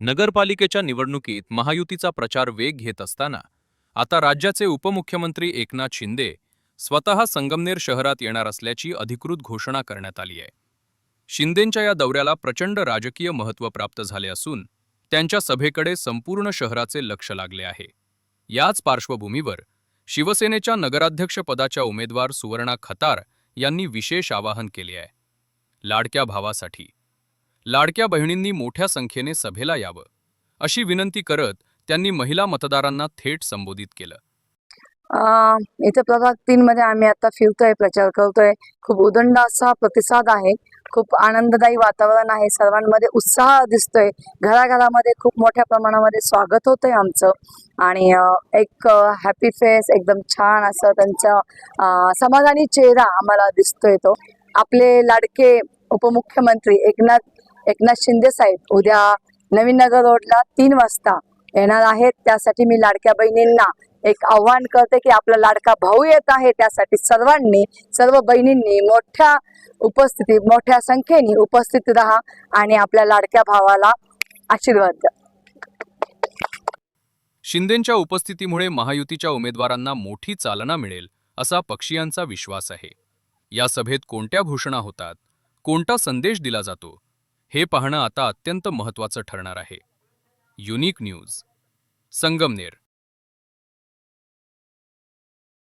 नगरपालिकेच्या निवडणुकीत महायुतीचा प्रचार वेग घेत असताना आता राज्याचे उपमुख्यमंत्री एकनाथ शिंदे स्वतः संगमनेर शहरात येणार असल्याची अधिकृत घोषणा करण्यात आली आहे. शिंदेंच्या या दौऱ्याला प्रचंड राजकीय महत्त्व प्राप्त झाले असून त्यांच्या सभेकडे संपूर्ण शहराचे लक्ष लागले आहे. याच पार्श्वभूमीवर शिवसेनेच्या नगराध्यक्षपदाच्या उमेदवार सुवर्णा खतार यांनी विशेष आवाहन केले आहे. लाडक्या भावासाठी लाडक्या बहिणींनी मोठ्या संख्येने सभेला यावं अशी विनंती करत त्यांनी महिला मतदारांना थेट संबोधित केलं. इथे प्रभाग तीन मध्ये आम्ही आता फिरतोय प्रचार करतोय. खूप उदंड असा प्रतिसाद आहे. खूप आनंददायी वातावरण आहे. सर्वांमध्ये उत्साह दिसतोय. घराघरामध्ये खूप मोठ्या प्रमाणामध्ये स्वागत होतंय आमचं. आणि एक हॅपी फेस एकदम छान असं त्यांचा समाधानी चेहरा आम्हाला दिसतोय तो. आपले लाडके उपमुख्यमंत्री एकनाथ एकनाथ शिंदे साहेब उद्या नवीन नगर रोडला तीन वाजता येणार आहेत. त्यासाठी मी लाडक्या बहिणींना एक आव्हान करते की आपला लाडका भाऊ येत आहे. त्यासाठी सर्वांनी सर्व बहिणींनी मोठ्या उपस्थिती मोठ्या संख्येने उपस्थित राहा आणि आपल्या लाडक्या भावाला आशीर्वाद द्या. शिंदेच्या उपस्थितीमुळे महायुतीच्या उमेदवारांना मोठी चालना मिळेल असा पक्षीयांचा विश्वास आहे. या सभेत कोणत्या घोषणा होतात? कोणता संदेश दिला जातो? हे पाहणं आता अत्यंत महत्त्वाचं ठरणार आहे. Unique news Sangamner.